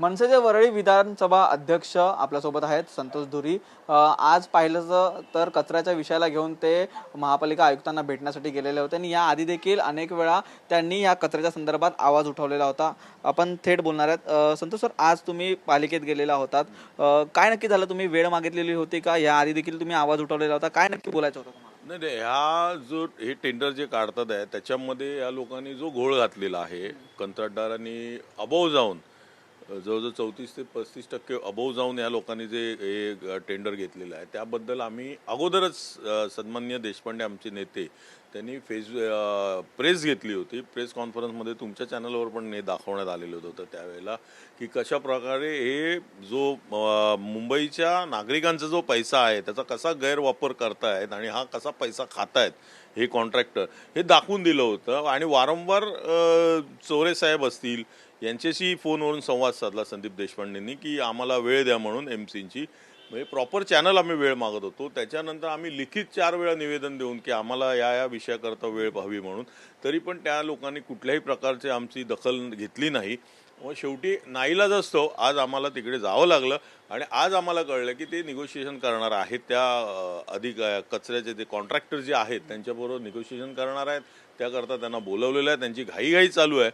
मनसेचे वरळी विधानसभा अध्यक्ष आपल्यासोबत आहेत संतोष धुरी. आज पाहिलं तर कचऱ्याच्या विषयाला घेऊन ते महापालिका आयुक्तांना भेटण्यासाठी गेलेले होते आणि या आधी देखील अनेक वेळा त्यांनी या कचऱ्याच्या संदर्भात आवाज उठवलेला होता. आपण थेट बोलणार आहेत. संतोष सर आज तुम्ही पालिकेत गेलेला होतात. काय नक्की झालं? तुम्ही वेळ मागितलेली होती का? या आधी देखील तुम्ही आवाज उठवलेला होता. काय नक्की बोलायचं होतं नाही नाही ह्या जो हे टेंडर जे काढतात आहे त्याच्यामध्ये या लोकांनी जो घोळ घातलेला आहे कंत्राटदारांनी अबोव जाऊन जवळजवळ चौतीस ते पस्तीस टक्के अबोव जाऊन या लोकांनी जे हे टेंडर घेतलेलं आहे. त्याबद्दल आम्ही अगोदरच सन्मान्य देशपांडे आमचे नेते त्यांनी फेस प्रेस घेतली होती. प्रेस कॉन्फरन्समध्ये तुमच्या चॅनलवर पण हे दाखवण्यात आलेलं होतं त्यावेळेला की कशा प्रकारे हे जो मुंबईच्या नागरिकांचा जो पैसा आहे त्याचा कसा गैरवापर करतायत आणि हा कसा पैसा खातायत हे कॉन्ट्रॅक्टर हे दाखवून दिलं होतं. आणि वारंवार चोरे साहेब असतील यांच्याशी फोनवरून संवाद साधला संदीप देशपांडेंनी की आम्हाला वेळ द्या म्हणून एम सीची म्हणजे प्रॉपर चॅनल आम्ही वेळ मागत होतो. त्याच्यानंतर आम्ही लिखित चार वेळा निवेदन देऊन की आम्हाला या या विषयाकरता वेळ हवी म्हणून. तरी पण त्या लोकांनी कुठल्याही प्रकारची आमची दखल घेतली नाही. मग शेवटी नाईलाज असतो. आज आम्हाला तिकडे जावं लागलं आणि आज आम्हाला कळलं की ते निगोशिएशन करणार आहेत. त्या अधिक कचऱ्याचे ते कॉन्ट्रॅक्टर जे आहेत त्यांच्याबरोबर निगोशिएशन करणार आहेत. त्याकरता त्यांना बोलवलेलं आहे. त्यांची घाईघाई चालू आहे.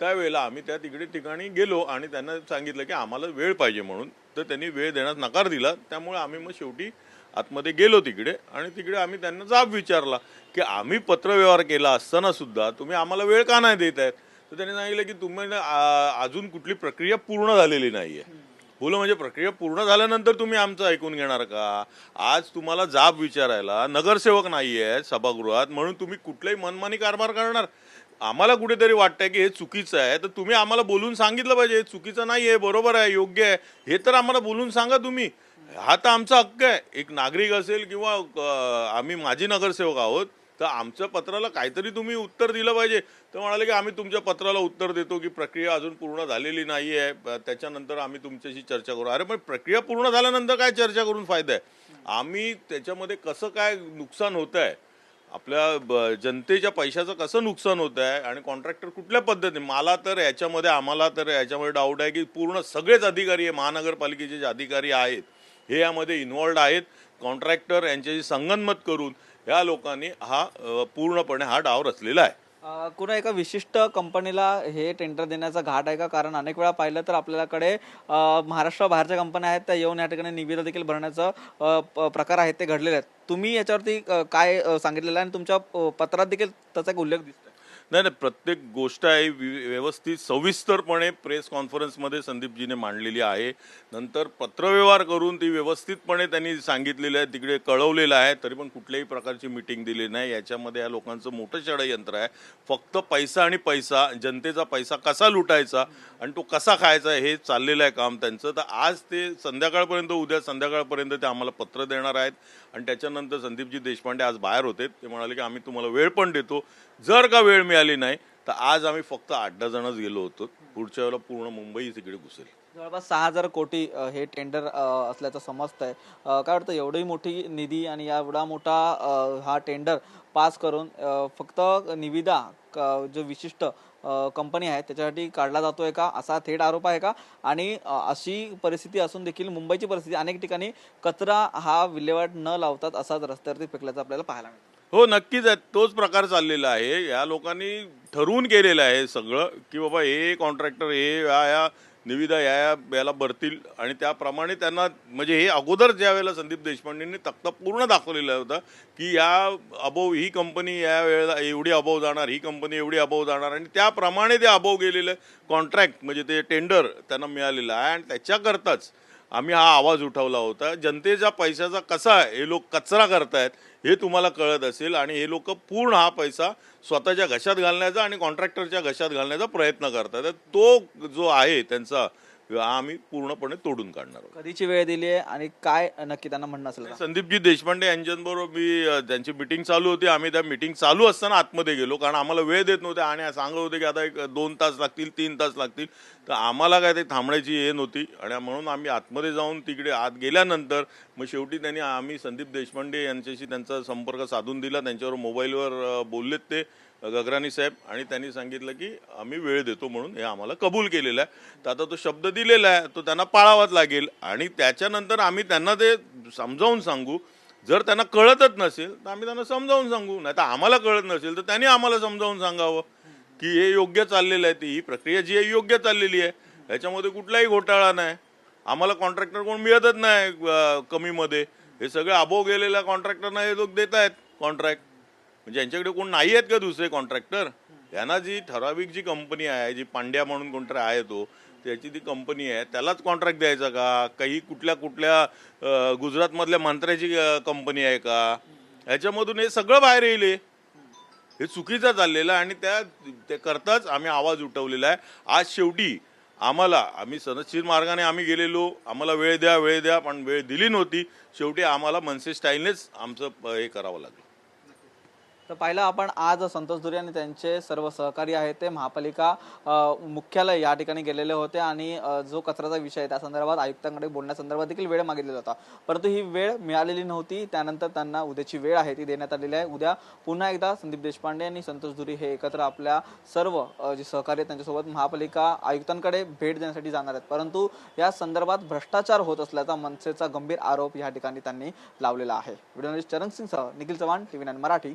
त्यावेळेला आम्ही त्या तिकडे ठिकाणी गेलो आणि त्यांना सांगितलं की आम्हाला वेळ पाहिजे म्हणून. तर त्यांनी वेळ देण्यास नकार दिला. त्यामुळे आम्ही मग शेवटी आतमध्ये गेलो तिकडे आणि तिकडे आम्ही त्यांना जाब विचारला की आम्ही पत्रव्यवहार केला असताना सुद्धा तुम्ही आम्हाला वेळ का नाही देत आहेत तर त्यांनी सांगितलं की तुम्ही अजून कुठली प्रक्रिया पूर्ण झालेली नाही आहे बोलो म्हणजे प्रक्रिया पूर्ण झाल्यानंतर तुम्ही आमचं ऐकून घेणार का? आज तुम्हाला जाब विचारायला नगरसेवक नाही आहेत सभागृहात म्हणून तुम्ही कुठलाही मनमानी कारभार करणार. आम्हाला कुठेतरी वाटतंय की हे चुकीचं आहे. तर तुम्ही आम्हाला बोलून सांगितलं पाहिजे हे चुकीचं नाही आहे बरोबर आहे योग्य आहे. हे तर आम्हाला बोलून सांगा तुम्ही. हा तर आमचा हक्क आहे. एक नागरिक असेल किंवा आम्ही माजी नगरसेवक आहोत तर आमच्या पत्राला काहीतरी तुम्ही उत्तर दिलं पाहिजे. तर म्हणाले की आम्ही तुमच्या पत्राला उत्तर देतो की प्रक्रिया अजून पूर्ण झालेली नाही आहे त्याच्यानंतर आम्ही तुमच्याशी चर्चा करू. अरे पण प्रक्रिया पूर्ण झाल्यानंतर काय चर्चा करून फायदा आहे? आम्ही त्याच्यामध्ये कसं काय नुकसान होत आहे आपल्या ब- जनतेच्या पैशाचं कसं नुकसान होत आहे आणि कॉन्ट्रॅक्टर कुठल्या पद्धतीने? मला तर याच्यामध्ये आम्हाला तर याच्यामध्ये डाऊट आहे की पूर्ण सगळेच अधिकारी आहे महानगरपालिकेचे जे अधिकारी आहेत हे यामध्ये इन्वॉल्ड आहेत. कॉन्ट्रॅक्टर यांच्याशी संगनमत करून ह्या लोकांनी हा पूर्णपणे हा डाव रचलेला आहे. कुणा एका विशिष्ट कंपनीला हे टेंडर देण्याचा घाट आहे का? कारण अनेक वेळा पाहिलं तर आपल्याकडे महाराष्ट्र बाहेरच्या कंपन्या आहेत त्या येऊन या ठिकाणी निविदा देखील भरण्याचं प- प्रकार आहेत ते घडलेले आहेत. तुम्ही याच्यावरती काय सांगितलेलं आहे आणि तुमच्या पत्रात देखील त्याचा एक उल्लेख दिसतोय. नाही नाही प्रत्येक गोष्ट आहे वि- व्यवस्थित सविस्तरपणे प्रेस कॉन्फरन्समध्ये संदीपजीने मांडलेली आहे. नंतर पत्रव्यवहार करून ती व्यवस्थितपणे त्यांनी सांगितलेलं आहे तिकडे कळवलेलं आहे तरी पण कुठल्याही प्रकारची मिटिंग दिली नाही. याच्यामध्ये या लोकांचं मोठं षडयंत्र आहे. फक्त पैसा आणि पैसा जनतेचा पैसा कसा लुटायचा आणि तो कसा खायचा हे चाललेलं आहे काम त्यांचं. तर आज ते संध्याकाळपर्यंत उद्या संध्याकाळपर्यंत ते आम्हाला पत्र देणार आहेत. आणि त्याच्यानंतर संदीपजी देशपांडे आज बाहेर होते. ते म्हणाले की आम्ही तुम्हाला वेळ पण देतो. जर का वेळ मिळाली नाही तर आज आम्ही फक्त आठ दहा जणच गेलो होतो. पुढच्या वेळेला पूर्ण मुंबई तिकडे घुसेल. जवळपास सहा हजार कोटी अ, हे टेंडर असल्याचं समजतंय. काय वाटतं एवढी मोठी निधी आणि एवढा मोठा अ, हा टेंडर पास करून अ, फक्त निविदा क- जो विशिष्ट कंपनी आहे त्याच्यासाठी काढला जातोय का? असा थेट आरोप आहे का? आणि अ, अशी परिस्थिती असून देखील मुंबईची परिस्थिती अनेक ठिकाणी कचरा हा विल्हेवाट न लावतात असाच रस्त्यावरती फेकल्याचं आपल्याला पाहायला मिळतं. हो नक्कीच आहे. तोच प्रकार चाललेला आहे. या लोकांनी ठरवून केलेलं आहे सगळं की बाबा हे कॉन्ट्रॅक्टर हे या या निविदा या या याला भरतील आणि त्याप्रमाणे त्यांना म्हणजे हे अगोदर ज्या वेळेला संदीप देशपांडेंनी तक्ता पूर्ण दाखवलेला होता की या अबोव ही कंपनी या वेळेला एवढी अबोव जाणार ही कंपनी एवढी अबोव जाणार आणि त्याप्रमाणे ते अबोव गेलेलं कॉन्ट्रॅक्ट म्हणजे ते टेंडर त्यांना मिळालेलं आहे. आणि त्याच्याकरताच आम्ही हा आवाज उठवला होता जनतेच्या पैशाचा कसा हे लोक कचरा करतायत हे तुम्हाला कळत असेल आणि हे लोक पूर्ण हा पैसा स्वतःच्या घशात घालण्याचा आणि कॉन्ट्रॅक्टरच्या घशात घालण्याचा प्रयत्न करतात तो जो आहे त्यांचा हा आम्ही पूर्णपणे तोडून काढणार आहोत. कधीची वेळ दिली आहे आणि काय नक्की त्यांना म्हणणं असेल? संदीपजी देशपांडे यांच्याबरोबर मी त्यांची मिटिंग चालू होती. आम्ही त्या मिटिंग चालू असताना आतमध्ये गेलो कारण आम्हाला वेळ देत नव्हते आणि सांगत होते की आता एक दोन तास लागतील तीन तास लागतील. तर आम्हाला काय ते थांबण्याची हे नव्हती. आणि म्हणून आम्ही आतमध्ये जाऊन तिकडे आत गेल्यानंतर मग शेवटी त्यांनी आम्ही संदीप देशपांडे यांच्याशी त्यांचा संपर्क साधून दिला. त्यांच्यावर मोबाईलवर बोललेत ते गगरानी साहेब. आणि त्यांनी सांगितलं की आम्ही वेळ देतो म्हणून हे आम्हाला कबूल केलेलं आहे. तर आता तो शब्द दिलेला आहे तो त्यांना पाळावाच लागेल. आणि त्याच्यानंतर आम्ही त्यांना ते समजावून सांगू. जर त्यांना कळतच नसेल तर आम्ही त्यांना समजावून सांगू. नाही तर आम्हाला कळत नसेल तर त्यांनी आम्हाला समजावून सांगावं. की हे योग्य चाललेलं आहे ती. ही प्रक्रिया जी आहे योग्य चाललेली आहे. याच्यामध्ये कुठलाही घोटाळा नाही. आम्हाला कॉन्ट्रॅक्टर कोण मिळतच नाही कमीमध्ये. हे सगळे अबो गेलेल्या कॉन्ट्रॅक्टरना हे लोक देत आहेत कॉन्ट्रॅक्ट म्हणजे यांच्याकडे कोण नाही आहेत का दुसरे कॉन्ट्रॅक्टर यांना जी ठराविक जी कंपनी आहे जी पांड्या म्हणून कोणतरी आहे तो त्याची ती कंपनी आहे त्यालाच कॉन्ट्रॅक्ट द्यायचा का? काही कुठल्या कुठल्या गुजरातमधल्या मंत्र्याची कंपनी आहे का? ह्याच्यामधून हे सगळं बाहेर येईल हे. चुकीचं चाललेलं आहे आणि त्या ते करताच आम्ही आवाज उठवलेला आहे. आज शेवटी आम्हाला आम्ही सनदशीर मार्गाने आम्ही गेलेलो. आम्हाला वेळ द्या वेळ द्या पण वेळ दिली नव्हती. शेवटी आम्हाला मनसे स्टाईलनेच आमचं हे करावं लागलं. तर पाहिलं आपण आज संतोष दुरे आणि त्यांचे सर्व सहकारी आहेत ते महापालिका मुख्यालय या ठिकाणी गेलेले होते आणि जो कचऱ्याचा विषय आहे त्या संदर्भात आयुक्तांकडे बोलण्यासंदर्भात देखील वेळ मागितलेला होता. परंतु ही वेळ मिळालेली नव्हती त्यानंतर त्यांना उद्याची वेळ आहे ती देण्यात आलेली आहे. उद्या पुन्हा एकदा संदीप देशपांडे आणि संतोष दुरी हे एकत्र आपल्या सर्व जे सहकारी आहेत त्यांच्यासोबत महापालिका आयुक्तांकडे भेट देण्यासाठी जाणार आहेत. परंतु या संदर्भात भ्रष्टाचार होत असल्याचा मनसेचा गंभीर आरोप या ठिकाणी त्यांनी लावलेला आहे. व्हिडिओ चरण सिंग सह निखिल चव्हाण टीव्ही नाईन मराठी.